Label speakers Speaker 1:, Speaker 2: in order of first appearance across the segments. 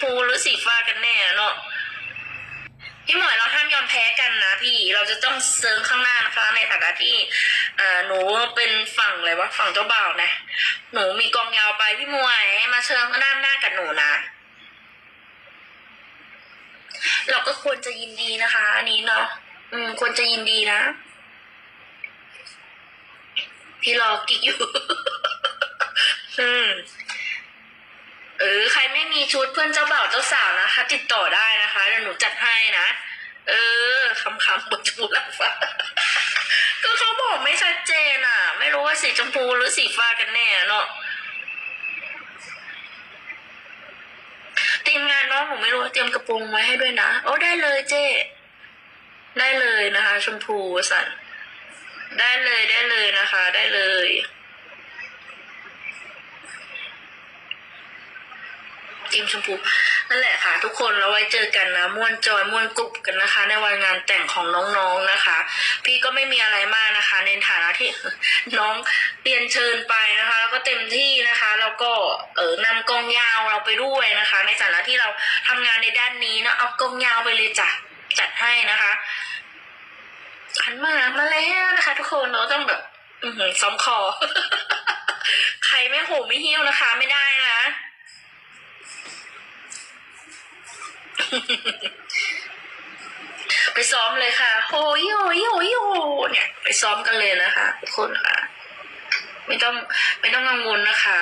Speaker 1: พูหรือสีฟ้ากันแน่เนาะพี่หมวยเราห้ามยอมแพ้กันนะพี่เราจะต้องเซิร์งข้างหน้านะคะ ในฐานะที่หนูเป็นฝั่งอะไรวะฝั่งเจ้าบ่าวนะ หนูมีกองยาวไปพี่หมวยมาเชิญข้างหน้าหน้ากับหนูนะ เราก็ควรจะยินดีนะคะ อันนี้เนาะอืมควรจะยินดีนะ พี่รอกิ๊กอยู่ อืม เออ ใครไม่มีชุดเพื่อนเจ้าบ่าวเจ้าสาวนะคะ ติดต่อได้นะคะเดี๋ยวหนูจัดให้นะ เออคำคำบนชมพูลังฟ้าก็เขาบอกไม่ชัดเจนอะ ไม่รู้ว่าสีชมพูหรือสีฟ้ากันแน่เนาะทีมงานน้องหนูไม่รู้เตรียมกระโปรงไว้ให้ด้วยนะโอ้ได้เลยเจ้ได้เลยนะคะ ชมพูสันได้เลยได้เลยนะคะ ได้เลย ทีมชมพูนั่นแหละค่ะ ทุกคนเราไว้เจอกันนะม่วนจอยม่วนกรุบกันนะคะ ในวันงานแต่งของน้องๆนะคะ พี่ก็ไม่มีอะไรมากนะคะ ในฐานะที่น้องเรียนเชิญไปนะคะแล้วก็เต็มที่นะคะแล้วก็เออนำกองยาวเราไปด้วยนะคะ ในฐานะที่เราทำงานในด้านนี้เนะเอากองยาวไปเลยจ้ะจัดให้นะคะขันหมากมาแล้วนะคะ ทุกคนเราต้องแบบซ้อมคอ ใครไม่โหไม่หิ้วนะคะ ไม่ได้นะ ไปซ้อมเลยค่ะโหยโหยโหยโหเนี่ย ไปซ้อมกันเลยนะคะทุกคนค่ะ ไม่ต้องไม่ต้องกังวลนะคะ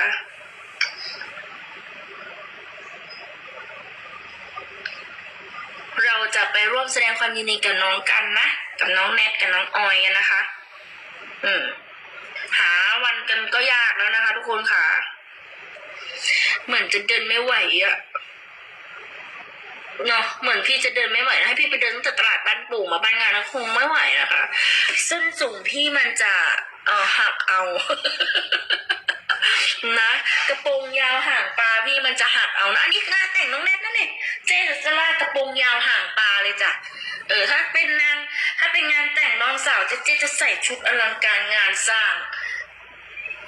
Speaker 1: เราจะไปร่วมแสดงความยินดีกับน้องกันนะ กับน้องแนทกับน้องออยกันนะคะ อืม หาวันกันก็ยากแล้วนะคะ ทุกคนค่ะ เหมือนจะเดินไม่ไหวอะ เนาะเหมือนพี่จะเดินไม่ไหวนะให้พี่ไปเดินตั้งแต่ตลาดบ้านปู่มาบ้านงานแล้วคงไม่ไหวนะคะส้นสูงพี่มันจะเอ่อหักเอานะกระโปรงยาวห่างปลาพี่มันจะหักเอานะอันนี้งานแต่งน้องแนทนั่นนี่เจ๊จะลากกระโปรงยาวห่างปลาเลยจ้ะเออถ้าเป็นนางถ้าเป็นงานแต่งน้องสาวเจ๊เจ๊จะใส่ชุดอลังการงานสร้าง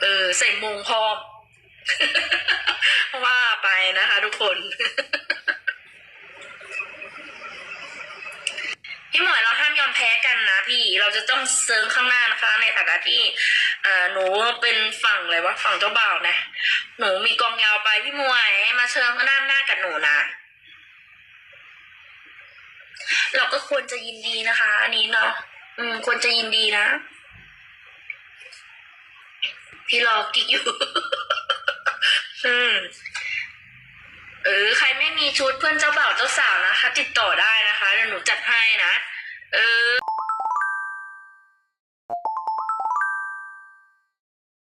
Speaker 1: เออใส่มงพร้อมว่าไปนะคะทุกคน พี่หมวยเราห้ามยอมแพ้กันนะพี่ เราจะต้องเซิร์งข้างหน้านะคะ ในฐานะที่เอ่อหนูเป็นฝั่งอะไรวะฝั่งเจ้าบ่าวนะ หนูมีกองยาวไปพี่มวยมาเชิญข้างหน้าหน้ากับหนูนะ เราก็ควรจะยินดีนะคะ อันนี้เนาะอืมควรจะยินดีนะ พี่รอกิ๊กอยู่ อืมเออใครไม่มีชุดเพื่อนเจ้าบ่าวเจ้าสาวนะคะ ติดต่อได้นะคะเดี๋ยวหนูจัดให้นะ เออ